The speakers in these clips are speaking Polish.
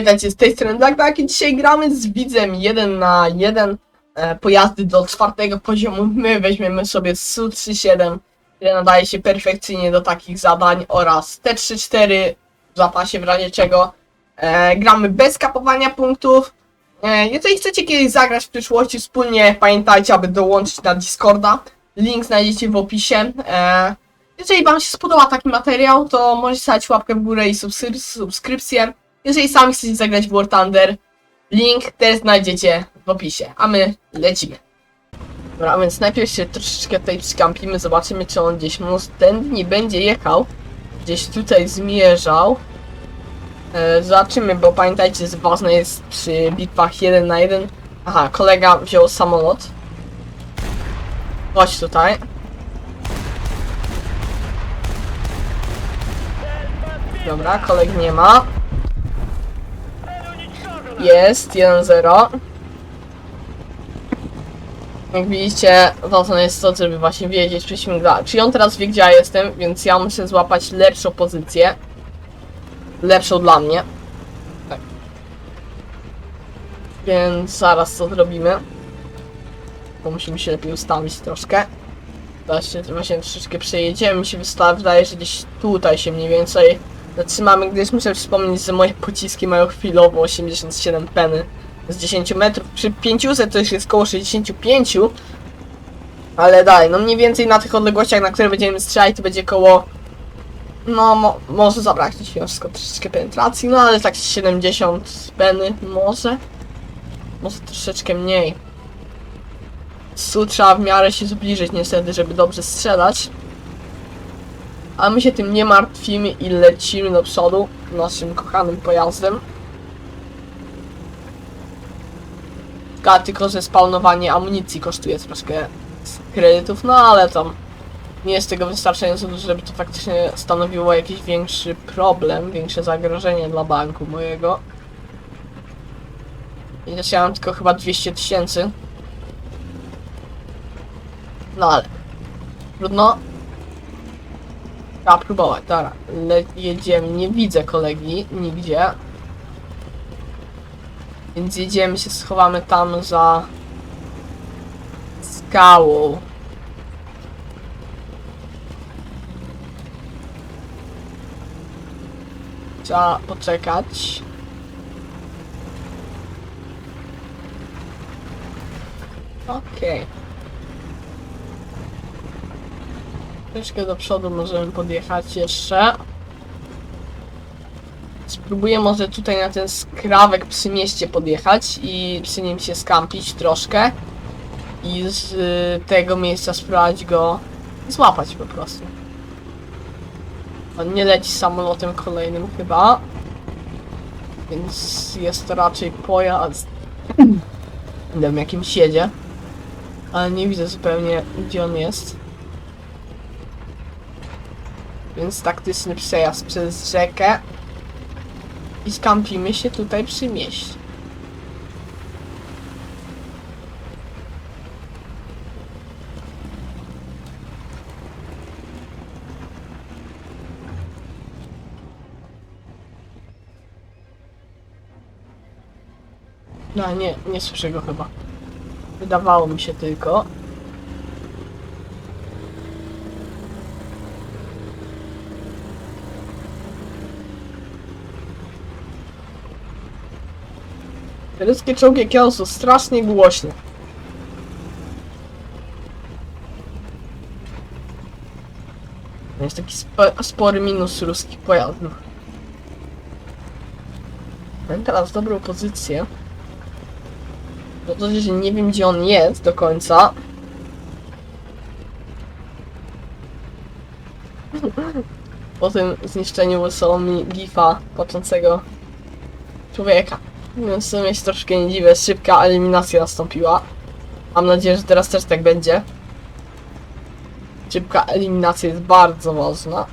Witajcie z tej strony Blackback i dzisiaj gramy z widzem 1 na 1 e, pojazdy do czwartego poziomu. My weźmiemy sobie Su-37, który nadaje się perfekcyjnie do takich zadań oraz T-34 w zapasie w razie czego. E, gramy bez kapowania punktów. E, jeżeli chcecie kiedyś zagrać w przyszłości wspólnie, pamiętajcie, aby dołączyć na Discorda. Link znajdziecie w opisie. E, jeżeli Wam się spodoba taki materiał, to możecie stać łapkę w górę i subskry- subskrypcję. Jeżeli sami chcecie zagrać w War Thunder, link też znajdziecie w opisie, a my lecimy. Dobra, więc najpierw się troszeczkę tutaj przykampimy, zobaczymy czy on gdzieś most ten nie będzie jechał, gdzieś tutaj zmierzał. E, zobaczymy, bo pamiętajcie, ważne jest przy bitwach 1 na 1. Aha, kolega wziął samolot. Chodź tutaj. Dobra, koleg nie ma. Jest, 1-0. Jak widzicie, ważne jest to, żeby właśnie wiedzieć, czy gra. Czyli on teraz wie, gdzie ja jestem, więc ja muszę złapać lepszą pozycję. Lepszą dla mnie. Tak. Więc zaraz co zrobimy. Bo musimy się lepiej ustawić troszkę. Teraz się właśnie troszeczkę przejedziemy. Mi się wydaje, że gdzieś tutaj się mniej więcej zatrzymamy, gdyż muszę wspomnieć, że moje pociski mają chwilowo 87 peny z 10 metrów. Przy 500 to już jest około 65. Ale dalej, no mniej więcej na tych odległościach, na które będziemy strzelać, to będzie koło. No, mo może zabraknąć mimo wszystko troszeczkę penetracji, no ale tak 70 peny może. Może troszeczkę mniej. Su trzeba w miarę się zbliżyć niestety, żeby dobrze strzelać. A my się tym nie martwimy i lecimy do przodu naszym kochanym pojazdem. Tylko- Tylko, że spawnowanie amunicji kosztuje troszkę kredytów, no ale tam nie jest tego wystarczająco dużo, żeby to faktycznie stanowiło jakiś większy problem, większe zagrożenie dla banku mojego. I mam tylko chyba 200 tysięcy. No ale trudno. Trzeba próbować, dobra. Le jedziemy, nie widzę kolegi nigdzie. Więc jedziemy się, schowamy tam za skałą. Trzeba poczekać. Okej. Troszkę do przodu możemy podjechać jeszcze. Spróbuję może tutaj na ten skrawek przy mieście podjechać i przy nim się skampić troszkę. I z tego miejsca spróbować go złapać po prostu. On nie leci samolotem kolejnym chyba. Więc jest to raczej pojazd. Wiem jakim siedzie. Ale nie widzę zupełnie gdzie on jest. Więc taktyczny przejazd przez rzekę. I skampimy się tutaj przy mieście. No nie, nie słyszę go chyba. Wydawało mi się tylko. Ludzkie czołgi jakie są strasznie głośne. Jest taki spo, spory minus ruskich pojazdów. Mam teraz dobrą pozycję. No to, że nie wiem gdzie on jest do końca. Po tym zniszczeniu wysłał mi gifa płaczącego człowieka. Więc w sumie się troszkę nie dziwię, szybka eliminacja nastąpiła. Mam nadzieję, że teraz też tak będzie. Szybka eliminacja jest bardzo ważna.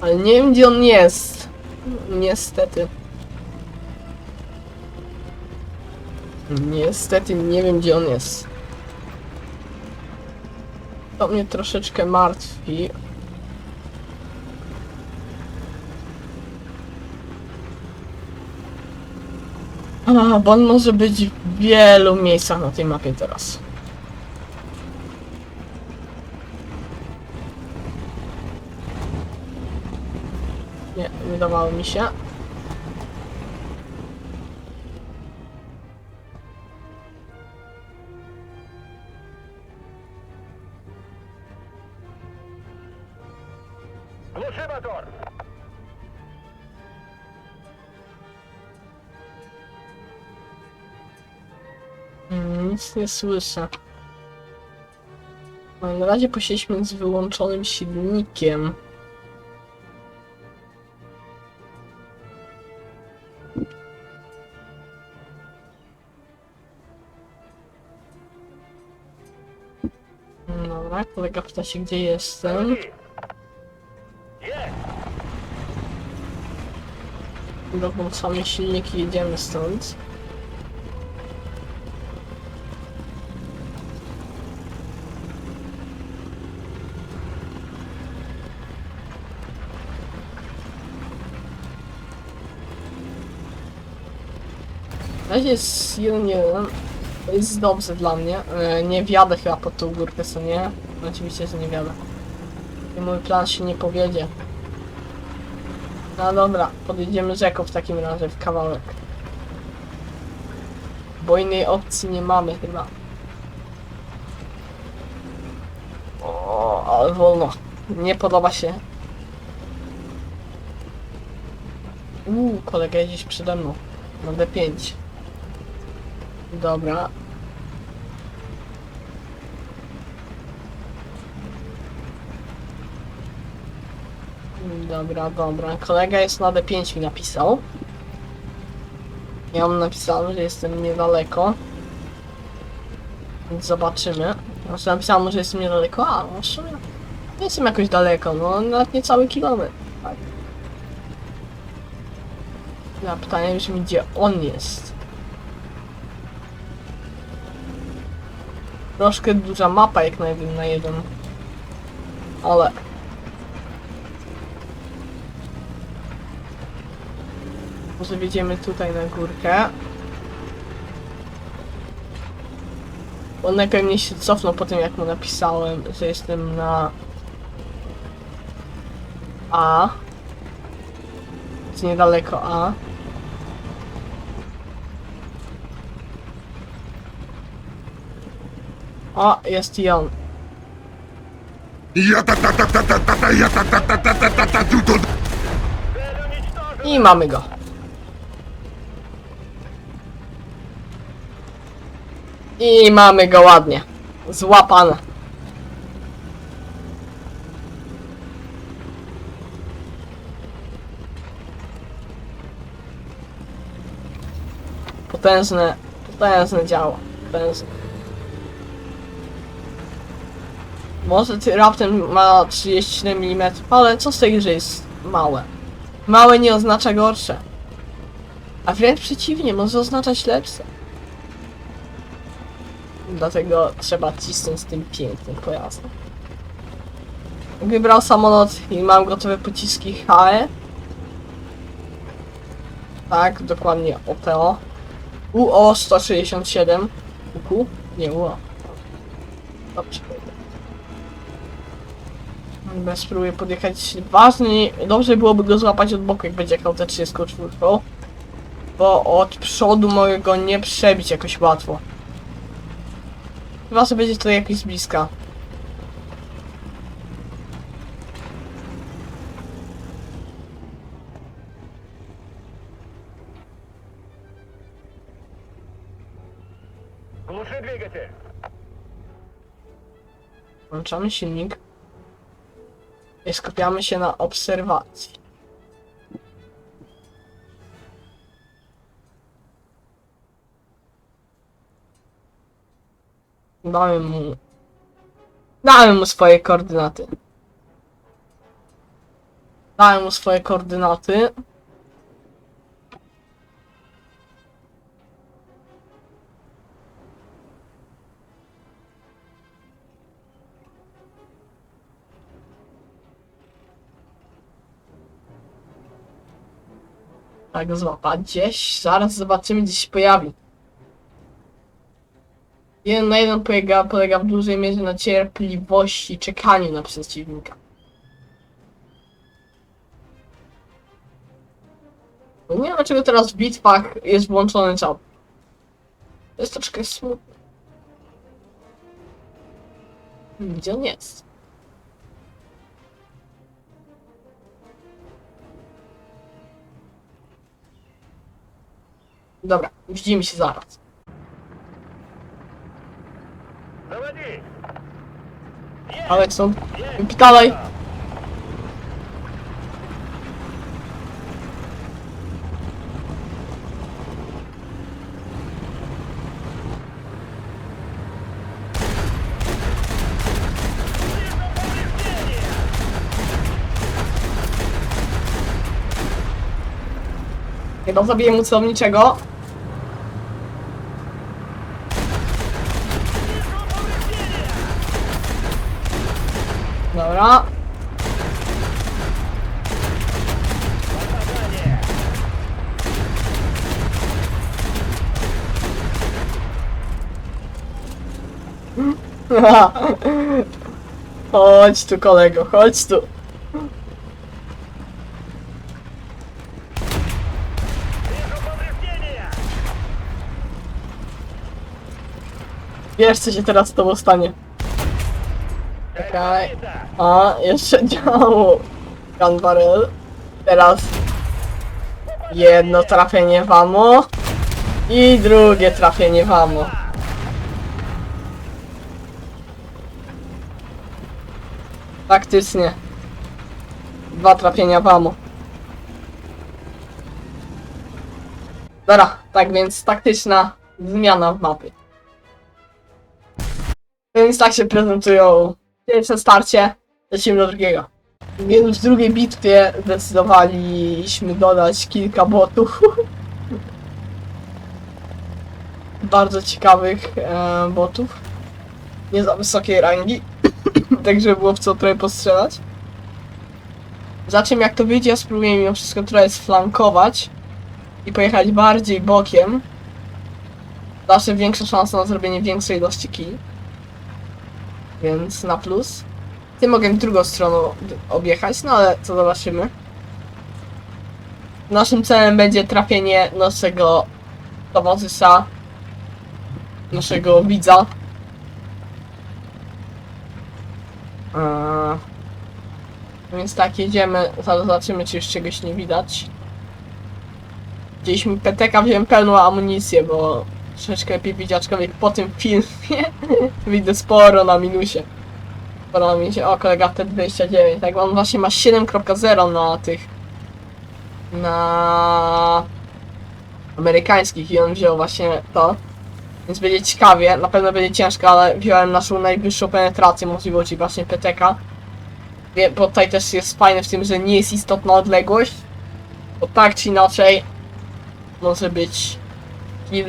Ale nie wiem gdzie on jest. Niestety. Niestety nie wiem gdzie on jest. To mnie troszeczkę martwi. A, bo on może być w wielu miejscach na tej mapie teraz. Nie, wydawało mi się. Głożywa! nic nie słyszę. No, na razie posiedliśmy z wyłączonym silnikiem. Dobra, kolega pyta się gdzie jestem. Dobra, same silniki jedziemy stąd. Razie jest 1-1. To jest dobrze dla mnie. E, Nie wjadę chyba pod tą górkę, co nie? Oczywiście, że nie wjadę. I mój plan się nie powiedzie. No dobra, podjedziemy rzeką w takim razie, w kawałek. Bo innej opcji nie mamy chyba. O, ale wolno. Nie podoba się. Uuu, kolega gdzieś przede mną. Na D5. Dobra. Dobra, dobra. Kolega jest na D5 mi napisał. Ja mam napisane, że jestem niedaleko. Więc zobaczymy. Znaczy napisałem, że jestem niedaleko, a no w sumie nie jestem jakoś daleko, no nawet nie cały kilometr. Tak. Na pytanie brzmi, gdzie on jest. Troszkę duża mapa jak na jeden na jeden. Ale Może wjedziemy tutaj na górkę. Bo najpewniej się cofnął po tym jak mu napisałem, że jestem na A. Jest niedaleko A. O, jest i on. I mamy go. I mamy go ładnie. Złapane. Potężne, potężne działo. Potężne. Może ty raptem ma 37 mm, ale co z tego, że jest małe? Małe nie oznacza gorsze. A wręcz przeciwnie, może oznaczać lepsze. Dlatego trzeba cisnąć z tym pięknym pojazdem. Wybrał samolot i mam gotowe pociski HE. Tak, dokładnie OTO. UO-167. UQ? Nie, UO. Dobrze. Będę spróbuję podjechać ważny. Dobrze byłoby go złapać od boku, jak będzie jechał te 34. Bo od przodu mogę go nie przebić jakoś łatwo. Chyba, że będzie to jakiś z bliska. Глуши двигатель! Włączamy silnik. I skupiamy się na obserwacji. Damy mu... Damy mu swoje koordynaty. Dałem mu swoje koordynaty. Tak złapać gdzieś. Zaraz zobaczymy, gdzie się pojawi. Jeden na jeden polega, polega w dużej mierze na cierpliwości i czekaniu na przeciwnika. Nie wiem dlaczego teraz w bitwach jest włączony czap. To jest troszkę smutne. Hmm, Gdzie on jest? Dobra, widzimy się zaraz. Alekson, wypitalaj! Nie no, zabiję mu celowniczego. chodź tu kolego, chodź tu. Wiesz co się teraz z tobą stanie. Czekaj. A, jeszcze działo. Gun barrel. Teraz jedno trafienie wamo i drugie trafienie wamo. Faktycznie. Dwa trafienia w ammo. Dobra, tak więc taktyczna zmiana w mapie. Więc tak się prezentują pierwsze starcie. Lecimy do drugiego. Więc w drugiej bitwie zdecydowaliśmy dodać kilka botów. Bardzo ciekawych e, botów. Nie za wysokiej rangi. Tak, żeby było w co trochę postrzelać. Za czym jak to wyjdzie, ja spróbuję mimo wszystko trochę sflankować i pojechać bardziej bokiem. Zawsze większa szansa na zrobienie większej ilości kill. Więc na plus. Ty mogę drugą stroną objechać, no ale co zobaczymy. Naszym celem będzie trafienie naszego towarzysza, naszego widza. Eee, więc tak, jedziemy, zobaczymy czy już czegoś nie widać. Gdzieś mi PTK wziąłem pełną amunicję, bo troszeczkę lepiej widzieć, aczkolwiek po tym filmie widzę sporo na minusie. Sporo na minusie. O, kolega T29, tak, on właśnie ma 7.0 na tych na amerykańskich i on wziął właśnie to. Więc będzie ciekawie, na pewno będzie ciężko, ale wziąłem naszą najwyższą penetrację możliwą, czyli właśnie PTK. Bo tutaj też jest fajne w tym, że nie jest istotna odległość. Bo tak czy inaczej może być kill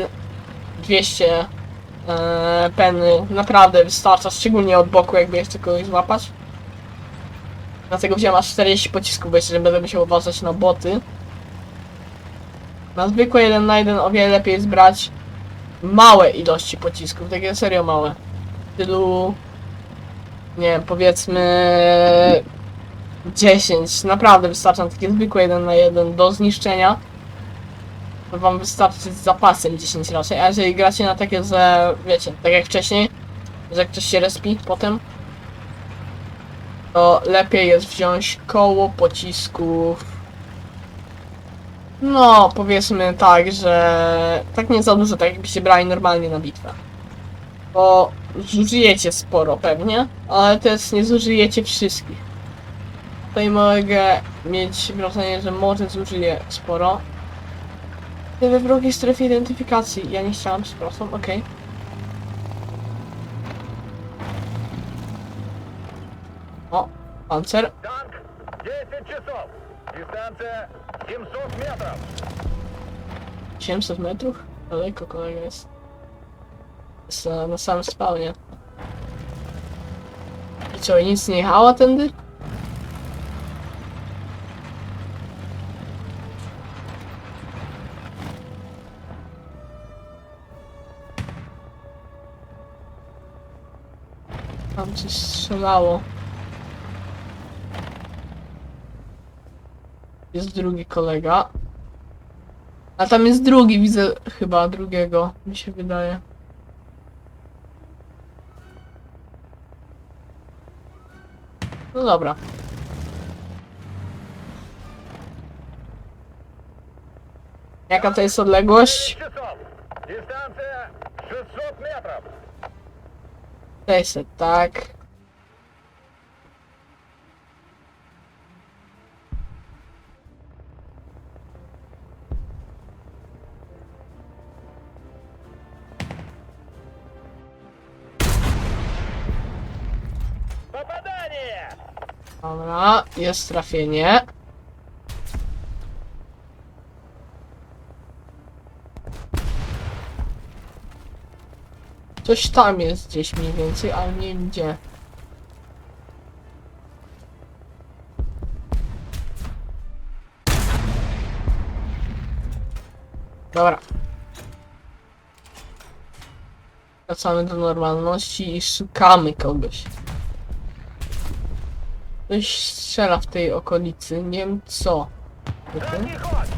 200 e, penny naprawdę wystarcza, szczególnie od boku, jakby jeszcze kogoś złapać. Dlatego wziąłem aż 40 pocisków, bo jeszcze będę musiał uważać na boty. Na zwykłe 1 na 1 o wiele lepiej jest brać małe ilości pocisków, takie serio małe. W nie wiem, powiedzmy 10, naprawdę wystarczą takie zwykłe 1 na 1 do zniszczenia. To wam wystarczy z zapasem 10 raczej, a jeżeli gracie na takie, że wiecie, tak jak wcześniej, że ktoś się respi potem, to lepiej jest wziąć koło pocisków. No, powiedzmy tak, że tak nie za dużo, tak jakbyście brali normalnie na bitwę. Bo zużyjecie sporo pewnie, ale też nie zużyjecie wszystkich. Tutaj mogę mieć wrażenie, że może zużyję sporo. Ty we wrogiej strefie identyfikacji. Ja nie chciałam, przepraszam, okej. O, pancer. Танк 10 часов. Дистанция 700 метров. 700 metrów? Daleko kolega jest. Jest na, na samym spawnie. I co, i nic nie jechało tędy? Tam coś strzelało. Jest drugi kolega. A tam jest drugi, widzę chyba drugiego, mi się wydaje. No dobra. Jaka to jest odległość? 600 metrów. 600, tak. Dobra, jest trafienie. Coś tam jest gdzieś mniej więcej, ale nie wiem gdzie. Dobra. Wracamy do normalności i szukamy kogoś. Ktoś strzela w tej okolicy, nie wiem co. Задний ход!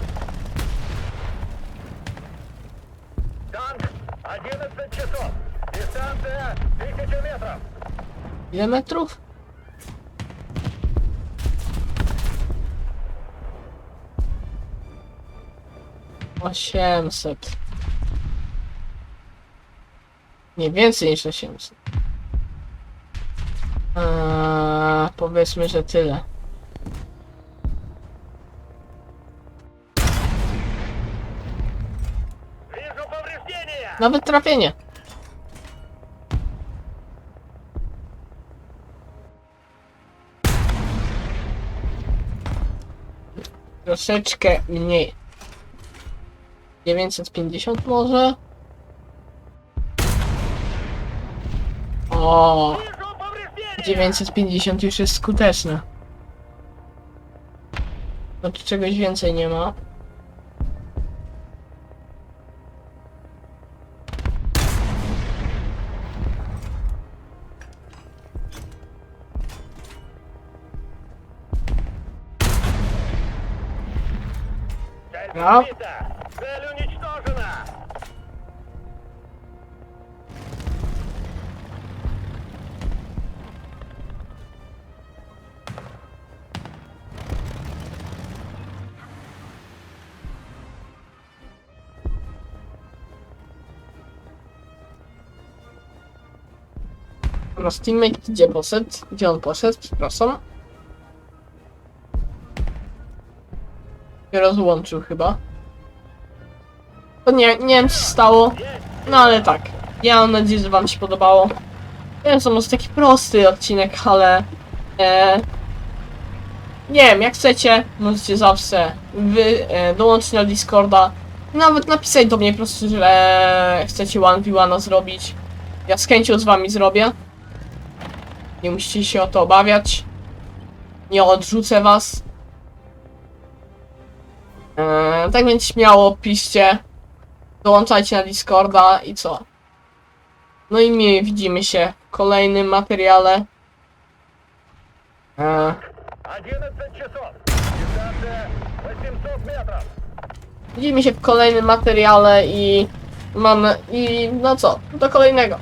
Танк 11 часов. Дистанция 1000 метров. Ile metrów? Osiemset. Nie więcej niż osiemset. Eee, a powiedzmy, że tyle. Nawet trafienie. Troszeczkę mniej. 950 może? O. 950 już jest skuteczne. No tu czegoś więcej nie ma. No. Nasz teammate gdzie poszedł? Gdzie on poszedł? Przepraszam. Się rozłączył chyba. To nie, nie wiem co się stało. No ale tak. Ja mam nadzieję, że wam się podobało. Nie wiem, to może taki prosty odcinek, ale... E, nie wiem, jak chcecie, możecie zawsze wy e, dołączyć na Discorda. Nawet napisać do mnie po prostu, że chcecie 1v1 zrobić. Ja z chęcią z wami zrobię. Nie musicie się o to obawiać. Nie odrzucę was. Eee, tak więc śmiało piszcie. Dołączajcie na Discorda i co? No i my widzimy się w kolejnym materiale. Eee, 11 часов. Дистанция 800 метров. widzimy się w kolejnym materiale i mam i no co, do kolejnego.